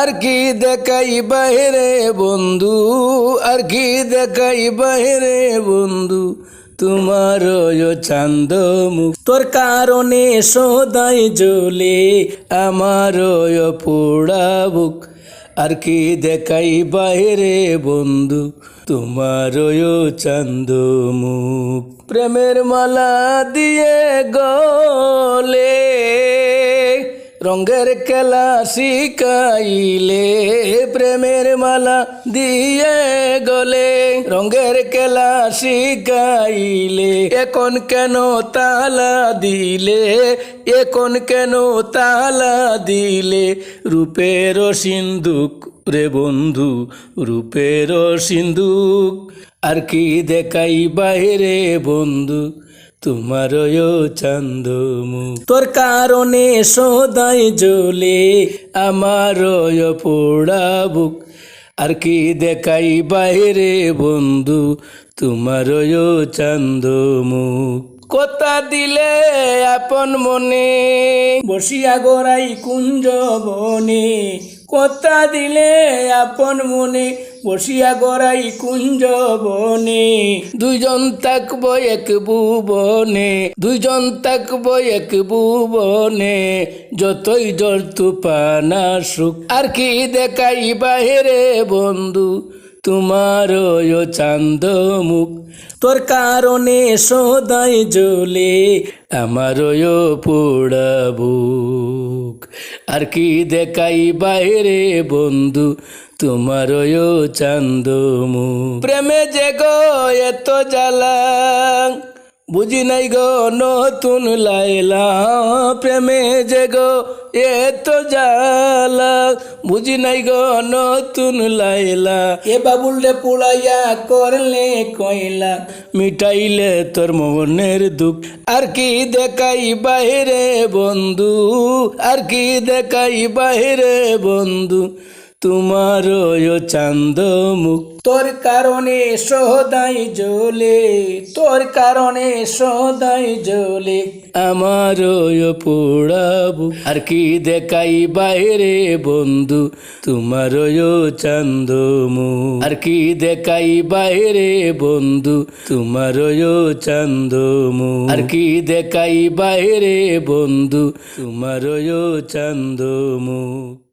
আর কি দেখাই বাহিরে বন্ধু? আর কি দেখাই বাহিরে বন্ধু? তোমার চান্দ মুখ। তোর কারণে সদাই জ্বলে আমার পোড়া বুক। আর কি দেখাই বাইরে বন্ধু? তোমার চান্দ মুখ। প্রেমের মালা দিয়ে গলে রঙের খেলা শিকাইলে প্রেমের মালা দিয়ে গলে। রঙের খেলা শিকাইলে এখন কেন তালা দিলে? এখন কেন তালা দিলে? রূপের সিন্ধুক রে বন্ধু, রূপের সিন্ধুক। আর কি দেখাই বাইরে বন্ধু? তোমার চান্দ তোর কারণে সদাই জ্বলে আমার পোড়া বুক। আর কি দেখাই বাইরে বন্ধু তোমার চান্দ মুখ কথা দিলে আপন মনে, বসিয়া গোড়াই কুঞ্জ বনে কথা দিলে আপন মনে বসিয়া গড়াই কুঞ্জ বনে। দুইজন থাকব এক ভুবনে, দুইজন থাকব এক ভুবনে। যতই জল তুপানা সুখ আর কি দেখাই বাহিরে বন্ধু? তোমার চান্দ মুখ। তোর কারণে সদাই জ্বলে আমার পোড়া বুক। আর কি দেখাই বাইরে বন্ধু তোমার চান্দ মুখ। প্রেমে যে গো এত জ্বালা, বুঝি নাই গো নতুন লাইলা প্রেমে যে গো এত জালা বুঝি নাই গো নতুন লাইলা। এ বাবুলে পোড়াইয়া করলে কইলা মিটাইলে তোর মনের দুঃখ। আর কি দেখাই বাহিরে বন্ধু আর কি দেখাই বাহিরে বন্ধু। তোমার চান্দ মুখ। তোর কারণে সদাই জ্বলে তোর কারণে সদাই জ্বলে। আমার পোড়াবু আর কি দেখাই বাইরে বন্ধু তোমার চান্দ মুখ। আর কি দেখাই বাইরে বন্ধু তোমার চান্দ মুখ। আর কি দেখাই বাইরে বন্ধু তোমার চান্দ মুখ।